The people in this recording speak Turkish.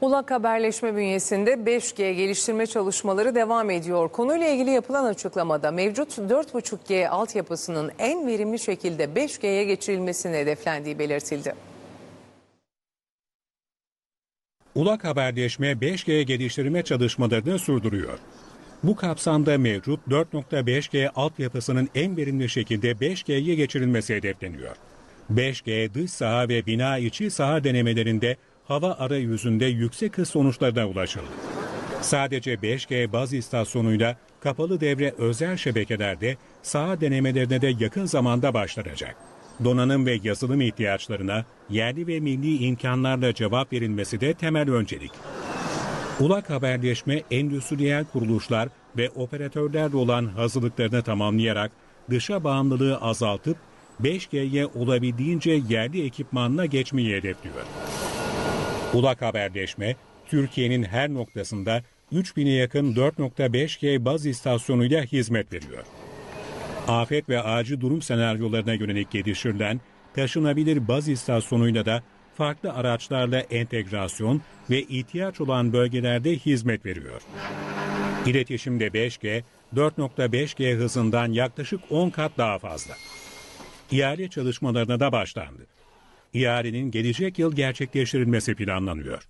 Ulak Haberleşme bünyesinde 5G geliştirme çalışmaları devam ediyor. Konuyla ilgili yapılan açıklamada mevcut 4.5G altyapısının en verimli şekilde 5G'ye geçirilmesini hedeflendiği belirtildi. Ulak Haberleşme 5G geliştirme çalışmalarını sürdürüyor. Bu kapsamda mevcut 4.5G altyapısının en verimli şekilde 5G'ye geçirilmesi hedefleniyor. 5G dış saha ve bina içi saha denemelerinde hava arayüzünde yüksek hız sonuçlarına ulaşıldı. Sadece 5G baz istasyonuyla kapalı devre özel şebekelerde saha denemelerine de yakın zamanda başlanacak. Donanım ve yazılım ihtiyaçlarına yerli ve milli imkanlarla cevap verilmesi de temel öncelik. Ulak Haberleşme endüstriyel kuruluşlar ve operatörlerle olan hazırlıklarını tamamlayarak dışa bağımlılığı azaltıp 5G'ye olabildiğince yerli ekipmanla geçmeyi hedefliyor. Ulak Haberleşme, Türkiye'nin her noktasında 3000'e yakın 4.5G baz istasyonuyla hizmet veriyor. Afet ve acil durum senaryolarına yönelik geliştirilen taşınabilir baz istasyonuyla da farklı araçlarla entegrasyon ve ihtiyaç olan bölgelerde hizmet veriyor. İletişimde 5G, 4.5G hızından yaklaşık 10 kat daha fazla. İhale çalışmalarına da başlandı. İhalenin gelecek yıl gerçekleştirilmesi planlanıyor.